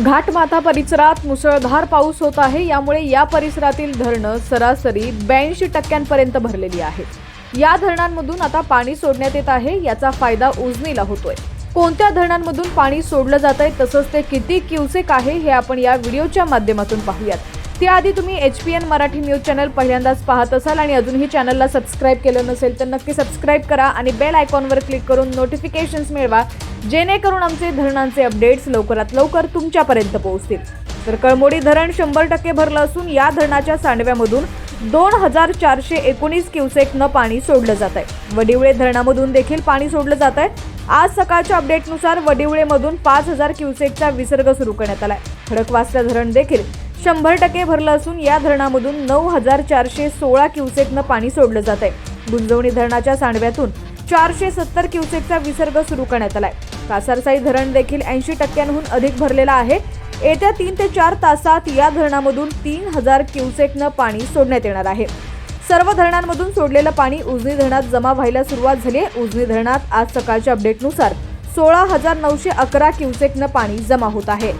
घाटमाथा परिसरात मुसळधार पाऊस होत आहे. यामुळे या परिसरातील धरणं सरासरी ब्याऐंशी टक्क्यांपर्यंत भरलेली आहेत. या धरणांमधून आता पाणी सोडण्यात येत आहे. याचा फायदा उजनीला होतोय. कोणत्या धरणांमधून पाणी सोडलं जात आहे तसंच ते किती क्युसेक आहे हे आपण या व्हिडिओच्या माध्यमातून पाहूयात. त्याआधी तुम्ही H P N Marathi news channel पहिल्यांदाच पाहत असाल आणि अजूनही चॅनलला सबस्क्राईब केलं नसेल तर नक्की सबस्क्राईब करा आणि बेल आयकॉनवर क्लिक करून नोटिफिकेशन्स मिळवा. जेणेकरून आमचे धरणांचे अपडेट्स लवकरात लवकर तुमच्यापर्यंत पोहोचतील. तर कळमोडी धरण शंभर टक्के भरलं असून या धरणाच्या सांडव्यामधून दोन हजार चारशे एकोणीस क्युसेकनं पाणी सोडलं जात आहे. वडिवळे धरणामधून देखील पाणी सोडलं जात आहे. आज सकाळच्या अपडेटनुसार वडिवळेमधून पाच हजार क्युसेकचा विसर्ग सुरू करण्यात आलाय. खडकवासला धरण देखील शंभर टक्के भरलं असून या धरणामधून नऊ हजार चारशे सोळा क्युसेकनं पाणी सोडलं जात आहे. गुंजवणी धरणाच्या सांडव्यातून चारशे सत्तर क्युसेकचा विसर्ग सुरू करण्यात आलाय. कासारसाई धरण देखील ऐंशी टक्क्यांहून अधिक भरलेला आहे. येत्या तीन ते चार तासात या धरणामधून तीन हजार क्युसेकनं पाणी सोडण्यात येणार आहे. सर्व धरणांमधून सोडलेलं पाणी उजनी धरणात जमा व्हायला सुरुवात झाली आहे. उजनी धरणात आज सकाळच्या अपडेटनुसार सोळा हजार नऊशे अकरा क्युसेकनं पाणी जमा होत आहे.